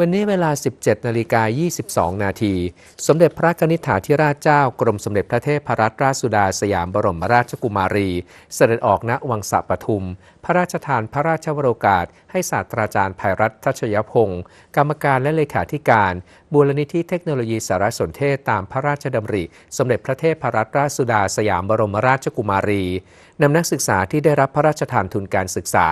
วันนี้เวลา 17นาฬิกา22 นาที สมเด็จพระนิษฐาธิราชเจ้ากรมสมเด็จพระเทพรัตนราชสุดาสยามบรมราชกุมารี เสด็จออกณวังสะปทุม พระราชทานพระราชวโรกาส ให้ศาสตราจารย์ภัยรัตน์ทัชยพงศ์กรรมการและเลขาธิการบูรณิธิเทคโนโลยีสารสนเทศตามพระราชดำริ สมเด็จพระเทพรัตนราชสุดาสยามบรมราชกุมารีนำนักศึกษาที่ได้รับพระราชทานทุนการศึกษา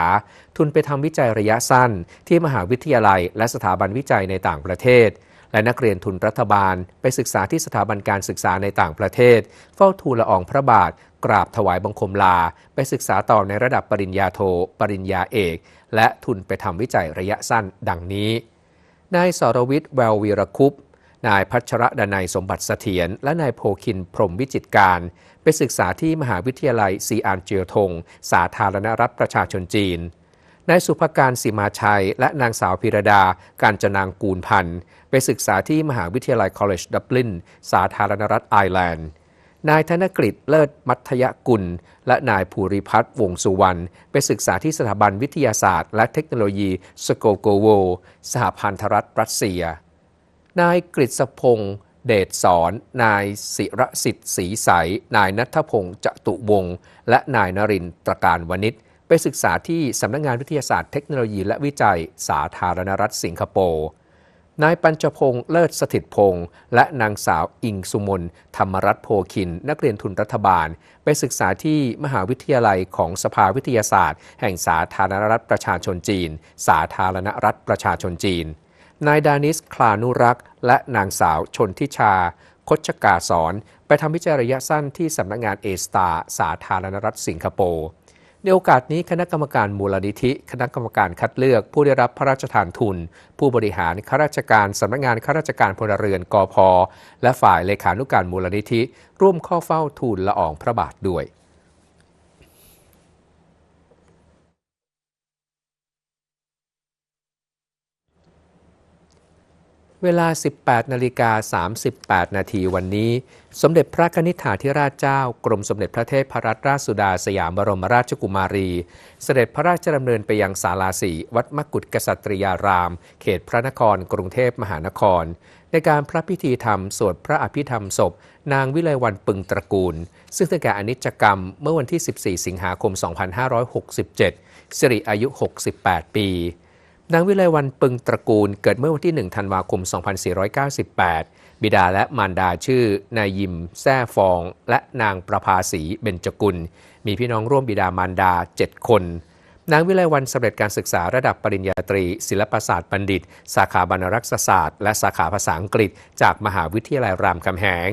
ทุนไปทำวิจัยระยะสั้น ที่มหาวิทยาลัย และสถาบันวิจัยในต่างประเทศ และนักเรียนทุนรัฐบาล ไปศึกษาที่สถาบันการศึกษาในต่างประเทศ เฝ้าทูลละอองพระบาท กราบถวายบังคมลา ไปศึกษาต่อในระดับปริญญาโท ปริญญาเอก และทุนไปทำวิจัยระยะสั้นดังนี้ นายสรวิทย์แวววีรคุปนายพัชระดนัยสมบัติเสถียรและนายโพคินพรมวิจิตการ ไปศึกษาที่มหาวิทยาลัยซีอานเจียวทง สาธารณรัฐประชาชนจีน นายสุภการสิมาชัย และนางสาวพิรดา การจนางกูลพันธ์ไปศึกษาที่มหาวิทยาลัยคอลเลจดับลินสาธารณรัฐไอร์แลนด์ นายธนกฤษเลิศมัธยกุล และนายภูริพัฒน์วงสุวรรณไปศึกษาที่สถาบันวิทยาศาสตร์ และเทคโนโลยีสโกโกโว สหพันธรัฐรัสเซีย นายกฤษพงศ์เดชสอน นายศิรสิทธิ์ศรีใส นายนัทพงศ์จตุวงศ์และนายนรินทร์ตรการวณิช ไปศึกษาที่สำนักงานวิทยาศาสตร์เทคโนโลยีและวิจัยสาธารณรัฐสิงคโปร์นายปัญจพงศ์เลิศสถิตพงศ์และนางสาวอิงสุมนธรรมรัตนโพคิน นักเรียนทุนรัฐบาล ไปศึกษาที่มหาวิทยาลัยของสภาวิทยาศาสตร์ แห่งสาธารณรัฐประชาชนจีน สาธารณรัฐประชาชนจีน นายดานิสคลานุรักษ์ และนางสาวชนทิชา คชกาสอน ไปทำวิจัยระยะสั้นที่สำนักงานเอสตาสาธารณรัฐสิงคโปร์ ในโอกาสนี้คณะกรรมการมูลนิธิ คณะกรรมการคัดเลือก ผู้ได้รับพระราชทานทุน ผู้บริหารข้าราชการสำนักงานข้าราชการพลเรือนกอพและฝ่ายเลขานุการมูลนิธิ ร่วมข้อเฝ้าทูลละอองพระบาทด้วย เวลา 18นาฬิกา38 นาทีวันนี้ สมเด็จพระนิษฐาธิราชเจ้า กรมสมเด็จพระเทพรัตนราชสุดาสยามบรมราชกุมารี เสด็จพระราชดำเนินไปยังศาลาสีวัดมกุฎกษัตริยาราม เขตพระนครกรุงเทพมหานคร ในการพระพิธีธรรมสวดพระอภิธรรมศพ นางวิไลวันปึงตระกูล ซึ่งตั้งแต่อนิจกรรมเมื่อวันที่ 14 สิงหาคม 2567 สิริอายุ 68 ปี นางวิไลวันปึงตระกูลเกิดเมื่อวันที่ 1 ธันวาคม 2498 บิดาและมารดาชื่อนายยิมแซ่ฟอง และนางประภาสีเบญจกุล มีพี่น้องร่วมบิดามารดา 7 คน นางวิไลวันสำเร็จการศึกษาระดับปริญญาตรี ศิลปศาสตร์บัณฑิต สาขาบรรณรักษศาสตร์ และสาขาภาษาอังกฤษ จากมหาวิทยาลัยรามคำแหง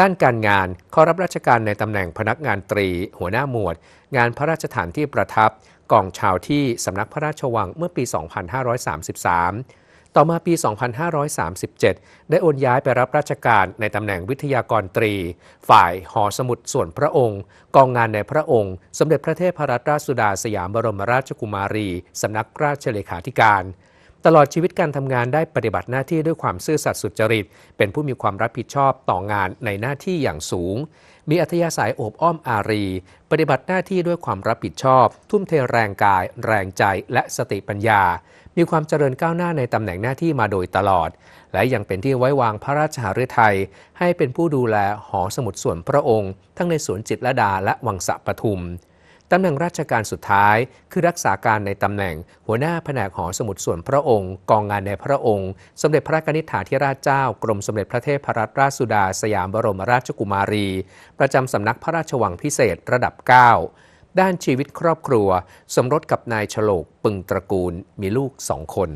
ด้านการงานเข้ารับราชการในตำแหน่งพนักงานตรี หัวหน้าหมวด งานพระราชฐานที่ประทับ กองชาวที่สำนักพระราชวังเมื่อปี 2533 ต่อมาปี 2537 ได้โอนย้ายไปรับราชการในตำแหน่งวิทยากรตรี ฝ่ายหอสมุดส่วนพระองค์ กองงานในพระองค์ สมเด็จพระเทพรัตนราชสุดาสยามบรมราชกุมารีสำนักราชเลขาธิการตลอดชีวิตการทำงานได้ปฏิบัติหน้าที่ด้วยความซื่อสัตย์สุจริต เป็นผู้มีความรับผิดชอบต่องานในหน้าที่อย่างสูง มีอัธยาศัยโอบอ้อมอารี ปฏิบัติหน้าที่ด้วยความรับผิดชอบ ทุ่มเทแรงกาย แรงใจและสติปัญญา มีความเจริญก้าวหน้าในตำแหน่งหน้าที่มาโดยตลอด และยังเป็นที่ไว้วางพระราชหฤทัยให้เป็นผู้ดูแลหอสมุดส่วนพระองค์ ทั้งในสวนจิตรลดาและวังสะปทุม ตำแหน่งราชการสุดท้าย คือรักษาการในตำแหน่ง หัวหน้าแผนกหอสมุดส่วนพระองค์ กองงานในพระองค์ สมเด็จพระนิษฐาธิราชเจ้ากรมสมเด็จพระเทพรัตนราชสุดาสยามบรมราชกุมารี ประจำสำนักพระราชวังพิเศษระดับ 9 ด้านชีวิตครอบครัว สมรสกับนายฉลกปึงตระกูลมีลูกสองคน